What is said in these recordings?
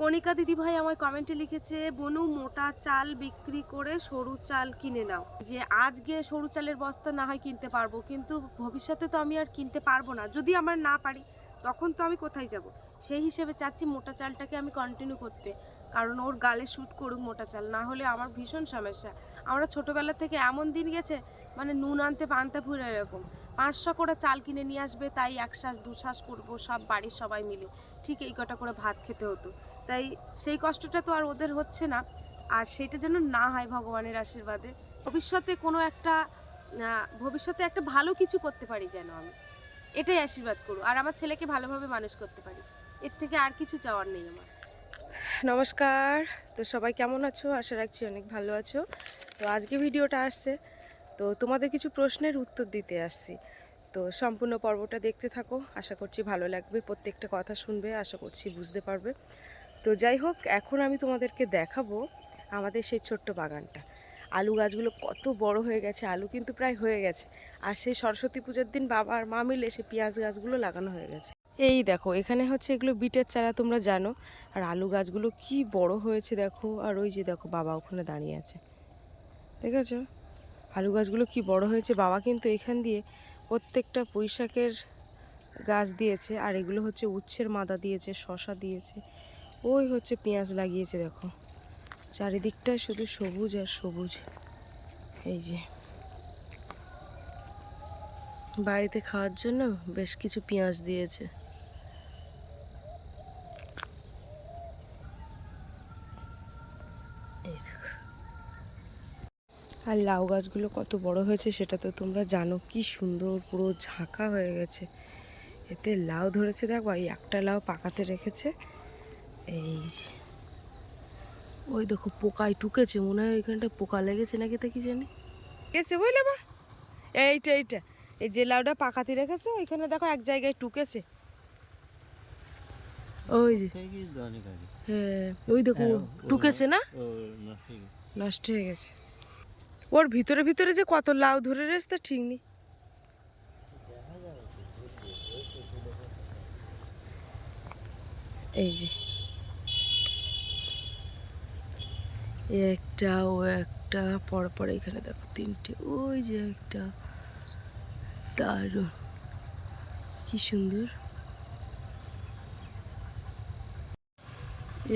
কণিকা দিদি ভাই আমার কমেন্টে লিখেছে, বনু, মোটা চাল বিক্রি করে সরু চাল কিনে নাও। যে আজকে সরু চালের বস্তা না হয় কিনতে পারব, কিন্তু ভবিষ্যতে তো আমি আর কিনতে পারব না। যদি আমার না পারি, তখন তো আমি কোথায় যাব? সেই হিসেবে চাচ্ছি মোটা চালটাকে আমি কন্টিনিউ করতে, কারণ ওর গালে শ্যুট করুক মোটা চাল, না হলে আমার ভীষণ সমস্যা। আমরা ছোটোবেলা থেকে এমন দিন গেছে মানে নুন আনতে পান্তা ফুরে এরকম। পাঁচশো করে চাল কিনে নিয়ে আসবে, তাই এক শ্বাস, দু শ্বাস করব, সব বাড়ির সবাই মিলে। ঠিক এই কটা করে ভাত খেতে হতো। তাই সেই কষ্টটা তো আর ওদের হচ্ছে না। আর সেটা যেন না হয় ভগবানের আশীর্বাদে। ভবিষ্যতে কোনো একটা ভবিষ্যতে একটা ভালো কিছু করতে পারি যেন আমি। এটাই আশীর্বাদ করো আর আমার ছেলেকে ভালোভাবে মানুষ করতে পারি। এর থেকে আর কিছু চাওয়ার নেই আমার। নমস্কার। তো সবাই কেমন আছো? আশা রাখছি অনেক ভালো আছো। তো আজকে ভিডিওটা আসছে। তো তোমাদের কিছু প্রশ্নের উত্তর দিতে আসছি। তো সম্পূর্ণ পর্বটা দেখতে থাকো। আশা করছি ভালো লাগবে। প্রত্যেকটা কথা শুনবে। আশা করছি বুঝতে পারবে। তো যাই হোক, এখন আমি তোমাদেরকে দেখাবো আমাদের সেই ছোট্ট বাগানটা। আলু গাছগুলো কত বড় হয়ে গেছে, আলু কিন্তু প্রায় হয়ে গেছে। আর সেই সরস্বতী পুজোর দিন বাবা আর মা মিলে সেই পেঁয়াজ গাছগুলো লাগানো হয়ে গেছে। এই দেখো, এখানে হচ্ছে এগুলো বিটের চারা, তোমরা জানো। আর আলু গাছগুলো কি বড় হয়েছে দেখো, আর ওই যে দেখো বাবা ওখানে দাঁড়িয়ে আছে। দেখেছ? আলু গাছগুলো কি বড় হয়েছে, বাবা কিন্তু এখান দিয়ে প্রত্যেকটা পুঁইশাকের গাছ দিয়েছে। আর এগুলো হচ্ছে উচ্ছের মাদা দিয়েছে, শশা দিয়েছে। ওই হচ্ছে পেঁয়াজ লাগিয়েছে, দেখো। চারিদিকটা শুধু সবুজ আর সবুজ। এই যে। বাড়িতে খাওয়ার জন্য বেশ কিছু পেঁয়াজ দিয়েছে। আর লাউ গাছগুলো কত বড় হয়েছে সেটা তো তোমরা জানো, কি সুন্দর পুরো ঝাঁকা হয়ে গেছে। এতে লাউ ধরেছে, দেখো, এই একটা লাউ পাকাতে রেখেছে। এই যে। ওই দেখো পোকায় টুকেছে মনে হয় ওইখানটা পোকা লেগেছে নাকি তা কি জানি? গেছে বুঝলে বা এইটা এইটা। এই যে লাউটা পাকাতে রেখেছে ওইখানে দেখো এক জায়গায় টুকেছে ওই যে। হ্যাঁ ওই দেখো টুকেছে না? নষ্ট হয়ে গেছে। ওর ভিতরে ভিতরে যে কত লাউ ধরে রেছে তা ঠিক নেই। এই যে। একটা, ও একটা পর পর এখানে দেখো তিনটে, ওই যে একটা, দারুণ, কি সুন্দর।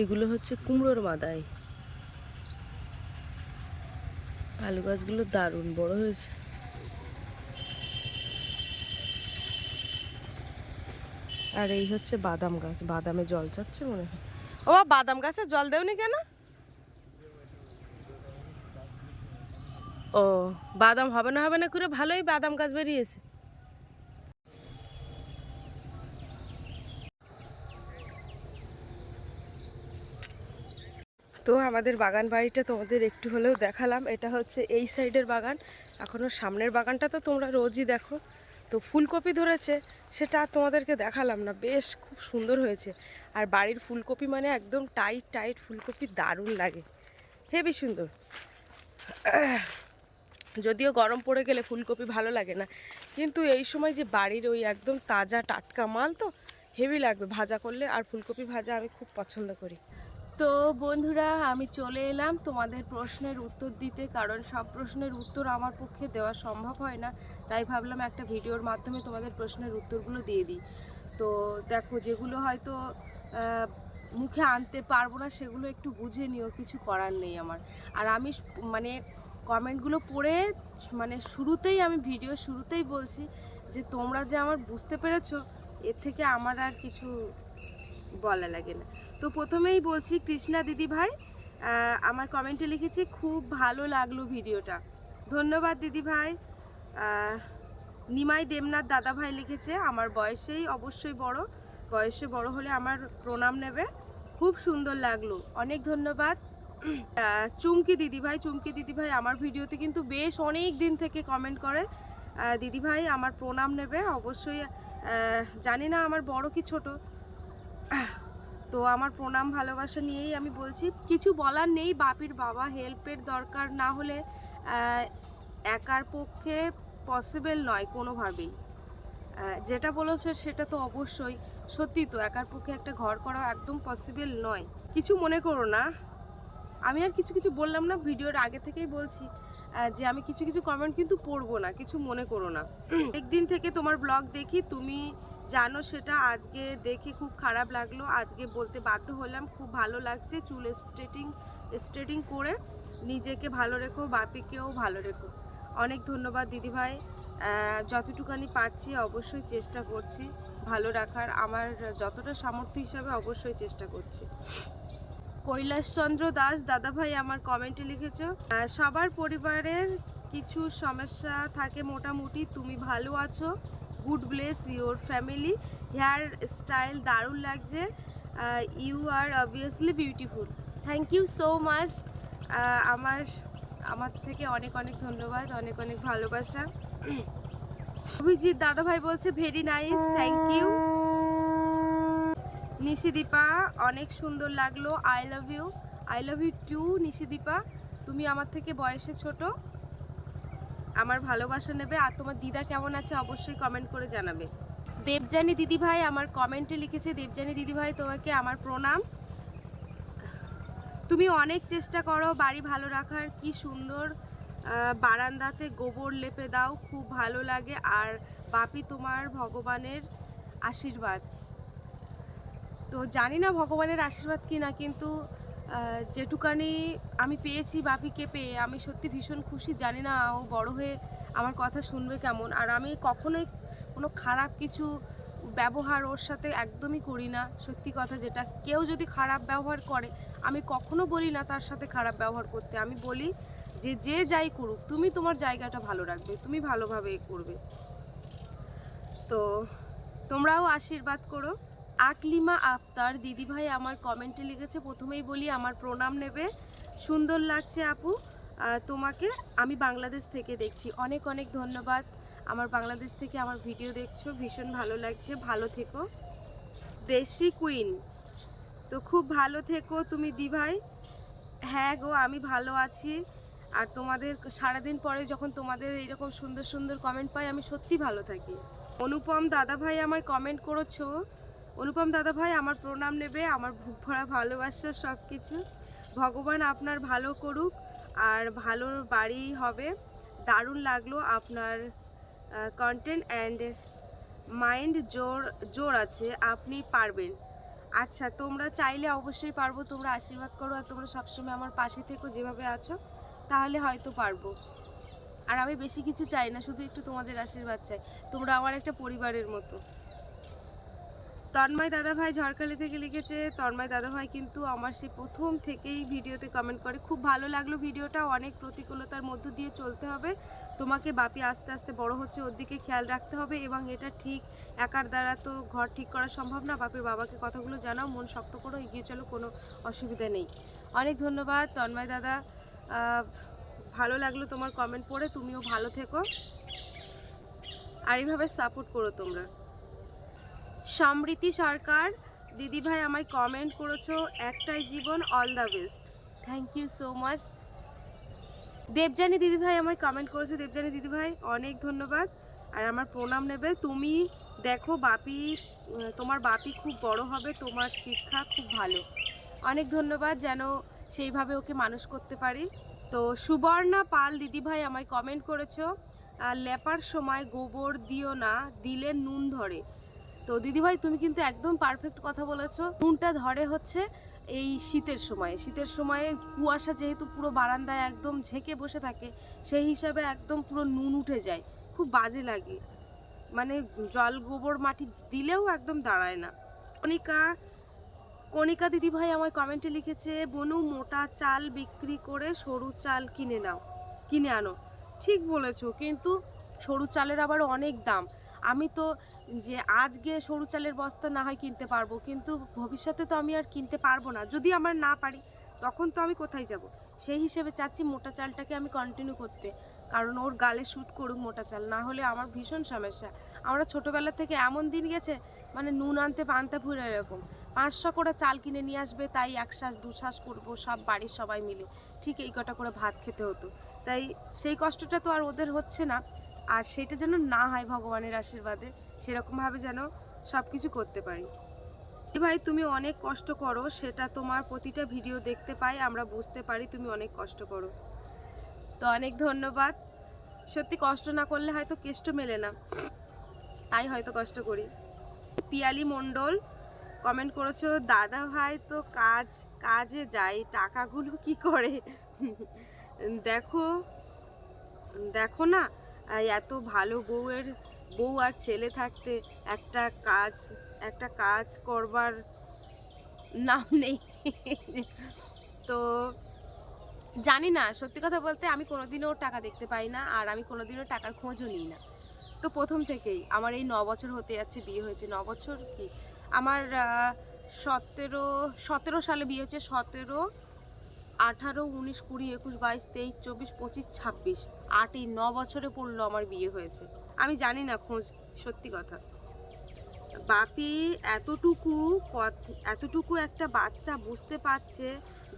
এগুলো হচ্ছে কুমড়োর মাদাই। আলু গাছগুলো দারুণ, বড় হয়েছে। আর এই হচ্ছে বাদাম গাছ, বাদামে জল চাচ্ছে মনে হয়। ও বাদাম গাছে জল দেওনি কেন? ও, বাদাম হবে না হবে না করে ভালোই বাদাম গাছ বেরিয়েছে। তো আমাদের বাগান বাড়িটা তোমাদের একটু হলেও দেখালাম, এটা হচ্ছে এই সাইডের বাগান এখনও সামনের বাগানটা তো তোমরা রোজই দেখো। তো ফুলকপি ধরেছে, সেটা তোমাদেরকে দেখালাম না, বেশ খুব সুন্দর হয়েছে। আর বাড়ির ফুলকপি মানে একদম টাইট টাইট ফুলকপি দারুণ লাগে, হেবি সুন্দর। যদিও গরম পড়ে গেলে ফুলকপি ভালো লাগে না। কিন্তু এই সময় যে বাড়ির ওই একদম তাজা টাটকা মাল তো, হেভি লাগবে ভাজা করলে। আর ফুলকপি ভাজা আমি খুব পছন্দ করি। তো বন্ধুরা, আমি চলে এলাম তোমাদের প্রশ্নের উত্তর দিতে, কারণ সব প্রশ্নের উত্তর আমার পক্ষে দেওয়া সম্ভব হয় না। তাই ভাবলাম একটা ভিডিওর মাধ্যমে তোমাদের প্রশ্নের উত্তরগুলো দিয়ে দিই। তো দেখো, যেগুলো হয়তো মুখে আনতে পারব না, সেগুলো একটু বুঝে নিও, কিছু করার নেই আমার। আর আমি মানে কমেন্টগুলো পড়ে মানে শুরুতেই আমি ভিডিও শুরুতেই বলছি যে তোমরা যে আমার বুঝতে পেরেছ, এর থেকে আমার আর কিছু বলা লাগে না। তো প্রথমেই বলছি কৃষ্ণা দিদি ভাই আমার কমেন্টে লিখেছে, খুব ভালো লাগল ভিডিওটা। ধন্যবাদ দিদি ভাই। নিমাই দেবনাথ দাদা ভাই লিখেছে, আমার বয়সেই অবশ্যই বড়, বয়সে বড় হলে আমার প্রণাম নেবে। খুব সুন্দর লাগল। অনেক ধন্যবাদ। চুমকি দিদি ভাই চুমকি দিদি ভাই আমার ভিডিওতে কিন্তু বেশ অনেক দিন থেকে কমেন্ট করে। আহ, দিদি ভাই আমার প্রণাম নেবে অবশ্যই জানি না আমার বড় কি ছোট। তো আমার প্রণাম ভালোবাসা নিয়েই আমি বলছি কিছু বলার নেই বাপির বাবা হেল্পের দরকার না হলে একার পক্ষে পসিবল নয় কোনোভাবেই। যেটা বলেছে সেটা তো অবশ্যই। সত্যি তো একার পক্ষে একটা ঘর করা একদম পসিবল নয়। কিছু মনে করো না আমি আর কিছু কিছু বললাম না, ভিডিওর আগে থেকেই বলছি যে আমি কিছু কিছু কমেন্ট কিন্তু পড়ব না, কিছু মনে করো না। একদিন থেকে তোমার ব্লগ দেখি, তুমি জানো সেটা আজকে দেখে খুব খারাপ লাগল, আজকে বলতে বাধ্য হলাম, খুব ভালো লাগছে, চুল স্ট্রেটিং স্ট্রেটিং করে নিজেকে ভালো রেখো, বাপিকেও ভালো রেখো। অনেক ধন্যবাদ দিদিভাই যতটুকানি পারছি অবশ্যই চেষ্টা করছি, ভালো রাখার, আমার যতটা সামর্থ্য হিসাবে অবশ্যই চেষ্টা করছি। কৈলাসচন্দ্র দাস, দাদাভাই আমার কমেন্টে লিখেছো সবার পরিবারের কিছু সমস্যা থাকে মোটামুটি, তুমি ভালো আছো good bless your family hair style দারুণ লাগছে you are obviously beautiful thank you so much আমার আমার থেকে অনেক অনেক ধন্যবাদ, অনেক অনেক ভালোবাসা। অভিজিৎ দাদাভাই বলছে very nice thank you Nishidipa অনেক সুন্দর লাগল। I love you I love you too Nishidipa. তুমি আমার থেকে বয়সে ছোট। আমার ভালোবাসা নেবে আর তোমার দিদা কেমন আছে অবশ্যই কমেন্ট করে জানাবে। দেবজানী দিদিভাই আমার কমেন্টে লিখেছে দেবজানী দিদিভাই তোমাকে আমার প্রণাম। তুমি অনেক চেষ্টা করো, বাড়ি ভালো রাখার। কি সুন্দর বারান্দাতে গোবর লেপে দাও, খুব ভালো লাগে। আর বাপি তোমার ভগবানের আশীর্বাদ। তো জানি না ভগবানের আশীর্বাদ কি না কিন্তু যেটুকানি আমি পেয়েছি বাপিকে পেয়ে আমি সত্যি ভীষণ খুশি। জানি না ও বড় হয়ে আমার কথা শুনবে কেমন। আর আমি কখনোই কোনো খারাপ কিছু ব্যবহার ওর সাথে একদমই করি না, সত্যি কথা যেটা। কেউ যদি খারাপ ব্যবহার করে, আমি কখনো বলি না তার সাথে খারাপ ব্যবহার করতে। আমি বলি যে যে যাই করুক, তুমি তোমার জায়গাটা ভালো রাখবে, তুমি ভালোভাবে করবে। তো তোমরাও আশীর্বাদ করো। আকলিমা আক্তার, দিদিভাই আমার কমেন্টে লিখেছে, প্রথমেই বলি, আমার প্রণাম নেবে। সুন্দর লাগছে আপু। তোমাকে আমি বাংলাদেশ থেকে দেখছি। অনেক অনেক ধন্যবাদ। আমার বাংলাদেশ থেকে আমার ভিডিও দেখছ, ভীষণ ভালো লাগছে। ভালো থেকো। দেশি কুইন তো খুব ভালো থেকো তুমি, দিভাই। হ্যাঁ গো, আমি ভালো আছি। আর তোমাদের, সারাদিন পরে যখন তোমাদের এইরকম সুন্দর সুন্দর কমেন্ট পাই, আমি সত্যি ভালো থাকি। অনুপম দাদাভাই, আমার কমেন্ট করেছ। অনুপম দাদাভাই আমার প্রণাম নেবে, আমার বুক ভরা ভালোবাসা সব কিছু ভগবান আপনার ভালো করুক, আর ভালো বাড়ি হবে। দারুণ লাগল আপনার কন্টেন্ট অ্যান্ড মাইন্ড জোর জোর আছে, আপনি পারবেন। আচ্ছা তোমরা চাইলে অবশ্যই পারব, তোমরা আশীর্বাদ করো, আর তোমরা সবসময় আমার পাশে থেকো যেভাবে আছো, তাহলে হয়তো পারব। আর আমি বেশি কিছু চাই না, শুধু একটু তোমাদের আশীর্বাদ চাই। তোমরা আমার একটা পরিবারের মতো। তন্ময় দাদাভাই ঝড়খালি থেকে লিখেছে, তন্ময় দাদাভাই কিন্তু আমার সে প্রথম থেকেই ভিডিওতে কমেন্ট করে। খুব ভালো লাগল ভিডিওটা, অনেক প্রতিকূলতার মধ্য দিয়ে চলতে হবে। তোমাকে বাপি আস্তে আস্তে বড় হচ্ছে, ওর দিকে খেয়াল রাখতে হবে এবং এটা ঠিক একার দ্বারা তো ঘর ঠিক করা সম্ভব না। বাপির বাবাকে কথাগুলো জানাও, মন শক্ত করো, এগিয়ে চলো, কোনো অসুবিধা নেই। অনেক ধন্যবাদ তন্ময় দাদা। ভালো লাগল তোমার কমেন্ট পড়ে, তুমিও ভালো থেকো। আর এইভাবে সাপোর্ট করো তোমরা। সমৃতি সরকার, দিদিভাই আমায় কমেন্ট করেছ, একটাই জীবন all the best thank you so much Debjani দিদিভাই আমায় কমেন্ট করেছ দেবজানী দিদিভাই, অনেক ধন্যবাদ। আর আমার প্রণাম নেবে, তুমি দেখো বাপি তোমার বাপি খুব বড় হবে, তোমার শিক্ষা খুব ভালো। অনেক ধন্যবাদ, যেন সেইভাবে ওকে মানুষ করতে পারি। তো সুবর্ণা পাল দিদিভাই আমায় কমেন্ট করেছ লেপার সময় গোবর দিও না, দিলে নুন ধরে। তো দিদিভাই, তুমি কিন্তু একদম পারফেক্ট কথা বলেছ। নুনটা ধরে হচ্ছে এই শীতের সময়। শীতের সময়ে কুয়াশা যেহেতু পুরো বারান্দায় একদম ঝেঁকে বসে থাকে, সেই হিসাবে একদম পুরো নুন উঠে যায়। খুব বাজে লাগে। মানে জল গোবর মাটি দিলেও একদম দাঁড়ায় না। কণিকা কণিকা দিদিভাই আমার কমেন্টে লিখেছে, বনু, মোটা চাল বিক্রি করে সরু চাল কিনে নাও, কিনে আনো। ঠিক বলেছ, কিন্তু সরু চালের আবার অনেক দাম। আমি তো যে আজকে সরু চালের বস্তা না হয় কিনতে পারব, কিন্তু ভবিষ্যতে তো আমি আর কিনতে পারব না। যদি আমার না পারি, তখন তো আমি কোথায় যাব? সেই হিসেবে চাচ্ছি মোটা চালটাকে আমি কন্টিনিউ করতে। কারণ ওর গালে শ্যুট করুক মোটা চাল, না হলে আমার ভীষণ সমস্যা। আমরা ছোটোবেলা থেকে এমন দিন গেছে মানে নুন আনতে পান্তা ফুরে এরকম। পাঁচশো করে চাল কিনে নিয়ে আসবে, তাই এক শ্বাস, দু শ্বাস করব, সব বাড়ির সবাই মিলে। ঠিক এই কটা করে ভাত খেতে হতো। তাই সেই কষ্টটা তো আর ওদের হচ্ছে না। আর সেটা যেন না হয় ভগবানের আশীর্বাদে, সেরকমভাবে যেন সব কিছু করতে পারি। ভাই, তুমি অনেক কষ্ট করো, সেটা তোমার প্রতিটা ভিডিও দেখতে পাই, আমরা বুঝতে পারি তুমি অনেক কষ্ট করো। তো অনেক ধন্যবাদ। সত্যি কষ্ট না করলে হয়তো কেষ্ট মেলে না। তাই হয়তো কষ্ট করি। পিয়ালি মণ্ডল কমেন্ট করেছ, দাদা ভাই তো কাজ, কাজে যায়, টাকাগুলো কি করে? দেখো দেখো না এত ভালো বউয়ের, বউ আর ছেলে থাকতে একটা কাজ একটা কাজ করবার নাম নেই। তো জানি না, সত্যি কথা বলতে আমি কোনোদিনও টাকা দেখতে পাই না আর আমি কোনোদিনও টাকার খোঁজও নিই না। তো প্রথম থেকেই আমার এই ন বছর হতে যাচ্ছে বিয়ে হয়েছে ন বছর কি? আমার সতেরো সতেরো সালে বিয়ে হয়েছে, সতেরো আঠারো, উনিশ, কুড়ি, একুশ, বাইশ, তেইশ, চব্বিশ, পঁচিশ, ছাব্বিশ, আট ন বছরে পড়ল আমার বিয়ে হয়েছে। আমি জানি না খোঁজ, সত্যি কথা। বাপি এতটুকু এতটুকু একটা বাচ্চা বুঝতে পারছে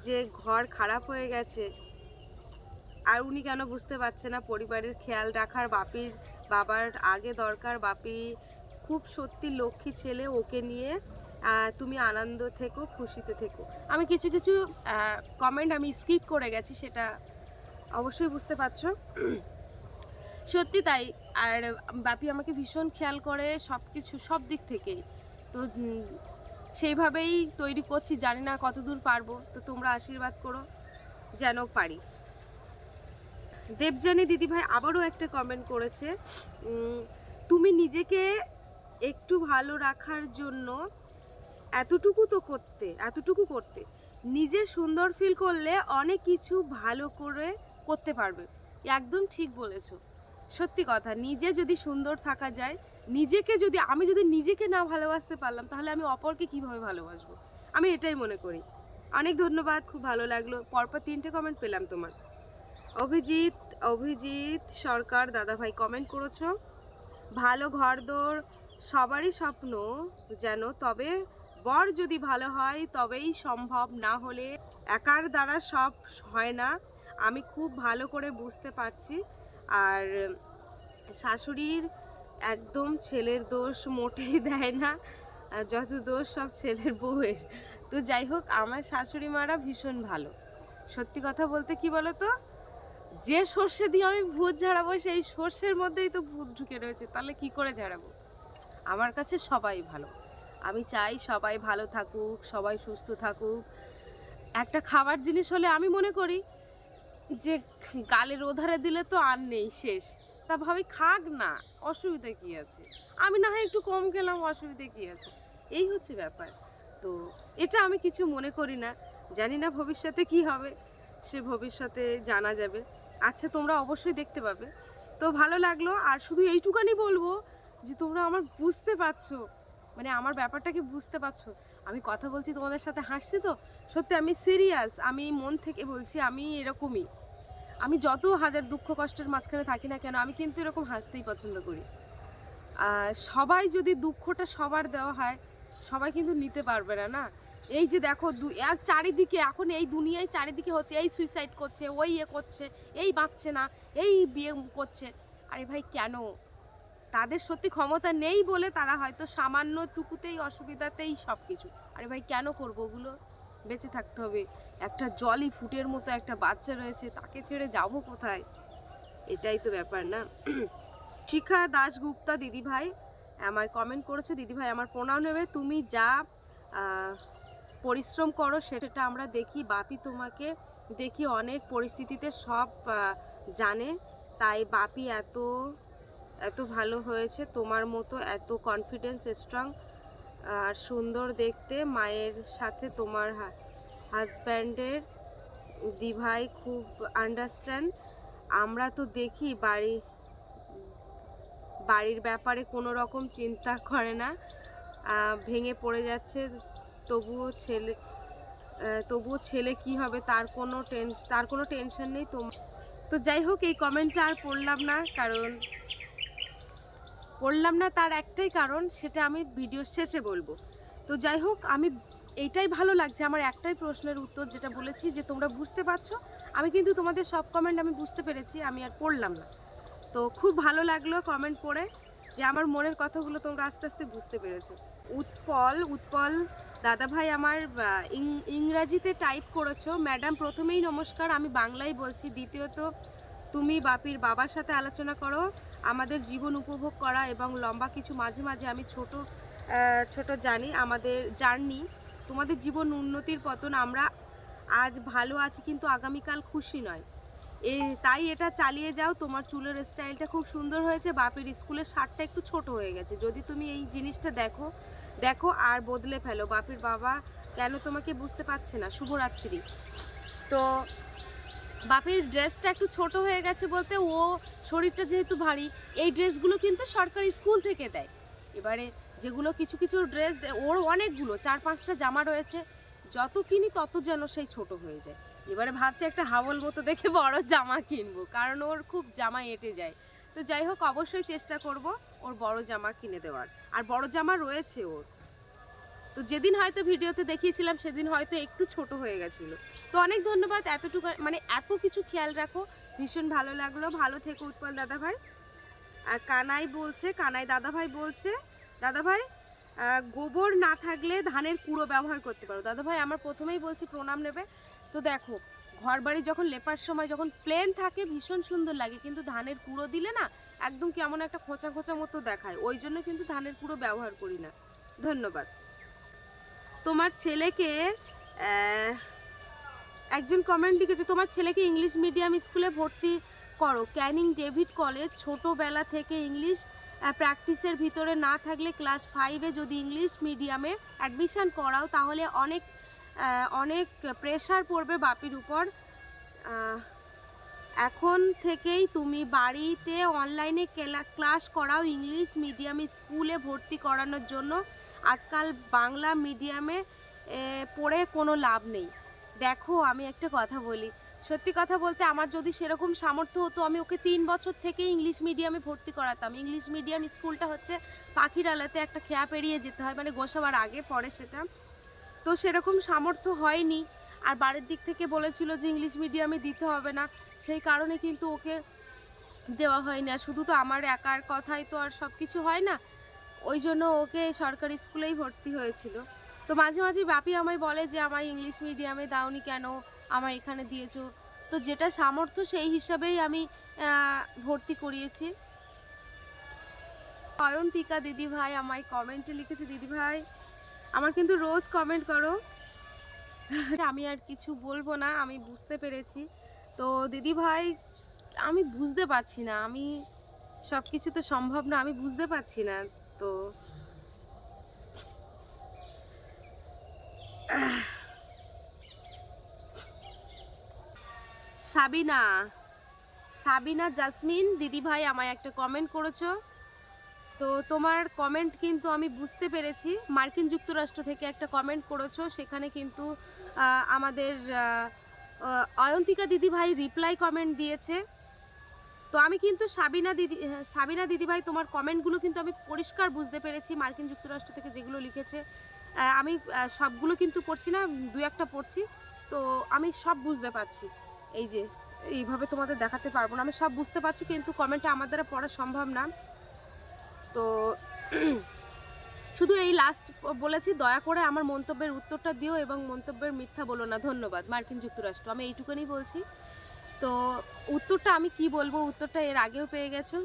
যে ঘর খারাপ হয়ে গেছে। আর উনি কেন বুঝতে পারছে না? পরিবারের খেয়াল রাখার বাপির, বাবার আগে দরকার বাপি খুব সত্যি লক্ষ্মী ছেলে ওকে নিয়ে তুমি আনন্দ থেকো, খুশিতে থেকো। আমি কিছু কিছু কমেন্ট আমি স্কিপ করে গেছি, সেটা অবশ্যই বুঝতে পারছ। সত্যি তাই, আর বাপি আমাকে ভীষণ খেয়াল করে সব কিছু সব দিক থেকেই। তো সেইভাবেই তৈরি করছি, জানি না কতদূর পারব, তো তোমরা আশীর্বাদ করো, যেন পারি। দেবজানী দিদিভাই আবারও একটা কমেন্ট করেছে তুমি নিজেকে একটু ভালো রাখার জন্য এতটুকু তো করতে, এতটুকু করতে। নিজে সুন্দর ফিল করলে অনেক কিছু ভালো করে করতে পারবে। একদম ঠিক বলেছ। সত্যি কথা, নিজে যদি সুন্দর থাকা যায়, নিজেকে যদি, আমি যদি নিজেকে না ভালোবাসতে পারলাম, তাহলে আমি অপরকে কীভাবে ভালোবাসবো? আমি এটাই মনে করি। অনেক ধন্যবাদ, খুব ভালো লাগল। পরপর তিনটে কমেন্ট পেলাম তোমার। অভিজিৎ অভিজিৎ সরকার দাদাভাই কমেন্ট করেছ। ভালো ঘরদোর সবারই স্বপ্ন যেন তবে বর যদি ভালো হয়, তবেই সম্ভব। না হলে একার দ্বারা সব হয় না। আমি খুব ভালো করে বুঝতে পারছি। আর শাশুড়ির একদম ছেলের দোষ মোটেই দেয় না। যত দোষ সব ছেলের বউয়ের। তো যাই হোক, আমার শাশুড়ি মারা ভীষণ ভালো। সত্যি কথা বলতে কি বলো তো যে সর্ষে দিয়ে আমি ভূত ঝাড়াবো, সেই সর্ষের মধ্যেই তো ভূত ঢুকে রয়েছে। তাহলে কি করে ঝাড়াবো? আমার কাছে সবাই ভালো। আমি চাই সবাই ভালো থাকুক, সবাই সুস্থ থাকুক। একটা খাবার জিনিস হলে আমি মনে করি যে, গালের ওধারে দিলে তো আর নেই শেষ। তা ভাবি খাক না, অসুবিধা কি আছে? আমি না হয় একটু কম খেলাম, অসুবিধা কি আছে? এই হচ্ছে ব্যাপার। তো এটা আমি কিছু মনে করি না। জানি না ভবিষ্যতে কি হবে, সে ভবিষ্যতে জানা যাবে। আচ্ছা তোমরা অবশ্যই দেখতে পাবে। তো ভালো লাগল, আর শুধু এইটুকানি বলব যে তোমরা আমার বুঝতে পারছ। মানে আমার ব্যাপারটাকে বুঝতে পারছ। আমি কথা বলছি তোমাদের সাথে, হাসছি তো? সত্যি আমি সিরিয়াস আমি মন থেকে বলছি আমি এরকমই। আমি যত হাজার দুঃখ কষ্টের মাঝখানে থাকি না কেন, আমি কিন্তু এরকম হাসতেই পছন্দ করি। আর সবাই যদি দুঃখটা সবার দেওয়া হয়, সবাই কিন্তু নিতে পারবে না না? এই যে দেখো চারিদিকে, এখন এই দুনিয়ায় চারিদিকে হচ্ছে, এই সুইসাইড করছে, ওই ইয়ে করছে, এই বাঁচছে না, এই বিয়ে করছে। আরে ভাই, কেন? তাদের সত্যি ক্ষমতা নেই বলে তারা হয়তো সামান্য টুকুতেই অসুবিধাতেই সব কিছু আরে ভাই, কেন করব? ওগুলো বেঁচে থাকতে হবে। একটা জলই ফুটের মতো একটা বাচ্চা রয়েছে, তাকে ছেড়ে যাব কোথায়? এটাই তো ব্যাপার, না? শিখা দাশগুপ্তা দিদি ভাই আমার কমেন্ট করেছ। দিদি ভাই আমার প্রণাম নেবে। তুমি যা পরিশ্রম করো, সেটা আমরা দেখি। বাপি তোমাকে দেখি অনেক পরিস্থিতিতে সব জানে। তাই বাপি এত এত ভালো হয়েছে, তোমার মতো এত কনফিডেন্স স্ট্রং আর সুন্দর দেখতে মায়ের সাথে তোমার হাজব্যান্ডের দিভাই খুব আন্ডারস্ট্যান্ড আমরা তো দেখি বাড়ি, বাড়ির ব্যাপারে কোনো রকম চিন্তা করে না ভেঙে পড়ে যাচ্ছে, তবুও ছেলে তবুও ছেলে কি হবে তার কোনো টেনশ তার কোনো টেনশন নেই তো। যাই হোক, এই কমেন্টটা আর পড়লাম না, কারণ পড়লাম না তার একটাই কারণ, সেটা আমি ভিডিওর শেষে বলব। তো যাই হোক, আমি এইটাই ভালো লাগছে, আমার একটাই প্রশ্নের উত্তর যেটা বলেছি যে তোমরা বুঝতে পারছ। আমি কিন্তু তোমাদের সব কমেন্ট আমি বুঝতে পেরেছি, আমি আর পড়লাম না। তো খুব ভালো লাগল কমেন্ট পড়ে যে আমার মনের কথাগুলো তোমরা আস্তে আস্তে বুঝতে পেরেছ। উৎপল উৎপল দাদা ভাই আমার ইংরাজিতে টাইপ করেছ। ম্যাডাম প্রথমেই নমস্কার, আমি বাংলায় বলছি, দ্বিতীয়ত তুমি বাপির বাবার সাথে আলোচনা করো, আমাদের জীবন উপভোগ করা এবং লম্বা কিছু মাঝে মাঝে আমি ছোট ছোট জানি, আমাদের জার্নি, তোমাদের জীবন উন্নতির পতন আমরা আজ ভালো আছি কিন্তু আগামীকাল খুশি নয়। এই, তাই এটা চালিয়ে যাও, তোমার চুলের স্টাইলটা খুব সুন্দর হয়েছে, বাপির স্কুলের শার্টটা একটু ছোট হয়ে গেছে। যদি তুমি এই জিনিসটা দেখো দেখো আর বদলে ফেলো, বাপির বাবা কেন তোমাকে বুঝতে পারছে না? শুভরাত্রি। তো বাপির ড্রেসটা একটু ছোট হয়ে গেছে বলতে ও শরীরটা যেহেতু ভারী, এই ড্রেসগুলো কিন্তু সরকারি স্কুল থেকে দেয়। এবারে যেগুলো কিছু কিছু ড্রেস ওর অনেকগুলো, চার পাঁচটা জামা রয়েছে, যত কিনি তত যেন সেই ছোট হয়ে যায়। এবারে ভাবছে একটা হাওল মতো দেখে বড় জামা কিনবো, কারণ ওর খুব জামা এঁটে যায়। তো যাই হোক, অবশ্যই চেষ্টা করব ওর বড় জামা কিনে দেওয়ার। আর বড় জামা রয়েছে ওর। তো যেদিন হয়তো ভিডিওতে দেখিয়েছিলাম, সেদিন হয়তো একটু ছোট হয়ে গেছিল। তো অনেক ধন্যবাদ এতটুকু মানে এত কিছু খেয়াল রাখো। ভীষণ ভালো লাগল। ভালো থেকো উৎপল দাদা ভাই আর কানাই বলছে, কানাই দাদা ভাই বলছে দাদা ভাই গোবর না থাকলে ধানের কুড়ো ব্যবহার করতে পারো। দাদা ভাই আমার প্রথমেই বলছি, প্রণাম নেবে। তো দেখো ঘর বাড়ি যখন লেপার সময় যখন প্লেন থাকে, ভীষণ সুন্দর লাগে। কিন্তু ধানের কুড়ো দিলে না, একদম কেমন একটা খোঁচা খোঁচা মতো দেখায়। ওই জন্য কিন্তু ধানের কুড়ো ব্যবহার করি না। ধন্যবাদ। তোমার ছেলেকে একজন কমেন্ট লিখেছে, তোমার ছেলেকে ইংলিশ মিডিয়াম স্কুলে ভর্তি করো। ক্যানিং ডেভিড কলেজ ছোটোবেলা থেকে ইংলিশ প্র্যাকটিসের ভিতরে না থাকলে ক্লাস ফাইভে যদি ইংলিশ মিডিয়ামে অ্যাডমিশান করাও, তাহলে অনেক অনেক প্রেশার পড়বে বাপির উপর। এখন থেকেই তুমি বাড়িতে অনলাইনে ক্লাস করাও ইংলিশ মিডিয়াম স্কুলে ভর্তি করানোর জন্য। আজকাল বাংলা মিডিয়ামে পড়ে কোনো লাভ নেই। দেখো, আমি একটা কথা বলি। সত্যি কথা বলতে আমার যদি সেরকম সামর্থ্য হতো, আমি ওকে তিন বছর থেকে ইংলিশ মিডিয়ামে ভর্তি করাতাম। ইংলিশ মিডিয়াম স্কুলটা হচ্ছে পাখিরালাতে একটা খেয়া পেরিয়ে যেতে হয় মানে গোসাবার আগে পরে সেটা। তো সেরকম সামর্থ্য হয়নি। আর বাড়ির দিক থেকে বলেছিল যে ইংলিশ মিডিয়ামে দিতে হবে না। সেই কারণে কিন্তু ওকে দেওয়া হয়নি। আর শুধু তো আমার একার কথাই তো আর সব কিছু হয় না। ওই জন্য ওকে সরকারি স্কুলেই ভর্তি হয়েছিল। তো মাঝে মাঝে বাপি আমায় বলে যে, আমায় ইংলিশ মিডিয়ামে দাওনি কেন? আমার এখানে দিয়েছ। তো যেটা সামর্থ্য সেই হিসাবেই আমি ভর্তি করিয়েছি। অয়ন্তিকা দিদি ভাই আমায় কমেন্টে লিখেছে দিদি ভাই আমার কিন্তু রোজ কমেন্ট করো। আমি আর কিছু বলব না, আমি বুঝতে পেরেছি। তো দিদি ভাই আমি বুঝতে পারছি না, আমি সব কিছু তো সম্ভব না, আমি বুঝতে পারছি না। তো সাবিনা সাবিনা, জাসমিন দিদি ভাই আমায় একটা কমেন্ট করেছ। তো তোমার কমেন্ট কিন্তু আমি বুঝতে পেরেছি। মার্কিন যুক্তরাষ্ট্র থেকে একটা কমেন্ট করেছ। সেখানে কিন্তু আমাদের অয়ন্তিকা দিদি ভাই রিপ্লাই কমেন্ট দিয়েছে। তো আমি কিন্তু সাবিনা দিদি আহ, সাবিনা দিদি ভাই তোমার কমেন্টগুলো কিন্তু আমি পরিষ্কার বুঝতে পেরেছি মার্কিন যুক্তরাষ্ট্র থেকে যেগুলো লিখেছে। আমি সবগুলো কিন্তু পড়ছি না দু একটা পড়ছি। তো আমি সব বুঝতে পারছি। এই যে এইভাবে তোমাদের দেখাতে পারব না। আমি সব বুঝতে পারছি কিন্তু কমেন্টটা আমার দ্বারা পড়া সম্ভব না। তো শুধু এই লাস্ট বলেছি দয়া করে আমার মন্তব্যের উত্তরটা দিও এবং মন্তব্যের মিথ্যা বলো না। ধন্যবাদ। মার্কিন যুক্তরাষ্ট্র। আমি এইটুকুনি বলছি। তো উত্তরটা আমি কি বলব? উত্তরটা এর আগেও পেয়ে গেছো।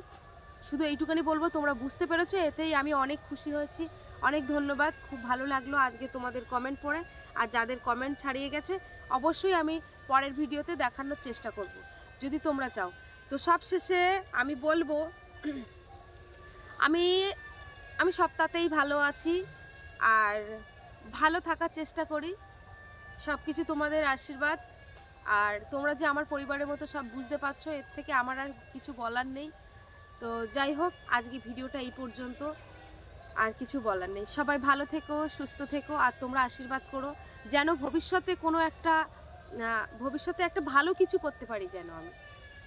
শুধু এইটুকুনি বলব, তোমরা বুঝতে পেরেছ, এতেই আমি অনেক খুশি হয়েছি। অনেক ধন্যবাদ, খুব ভালো লাগল আজকে তোমাদের কমেন্ট পড়ে। আর যাদের কমেন্ট ছাড়িয়ে গেছে, অবশ্যই আমি পরের ভিডিওতে দেখানোর চেষ্টা করব, যদি তোমরা চাও। তো সবশেষে আমি বলব, আমি আমি সপ্তাহতেই ভালো আছি। আর ভালো থাকার চেষ্টা করি। সব কিছু তোমাদের আশীর্বাদ। আর তোমরা যে আমার পরিবারের মতো সব বুঝতে পারছ, এর থেকে আমার আর কিছু বলার নেই। তো যাই হোক, আজকে ভিডিওটা এই পর্যন্ত। আর কিছু বলার নেই। সবাই ভালো থেকো, সুস্থ থেকো, আর তোমরা আশীর্বাদ করো, যেন ভবিষ্যতে কোনো একটা ভবিষ্যতে একটা ভালো কিছু করতে পারি যেন আমি।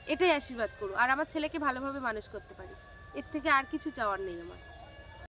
এটাই আশীর্বাদ করো। আর আমার ছেলেকে ভালোভাবে মানুষ করতে পারি। এর থেকে আর কিছু চাওয়ার নেই আমার।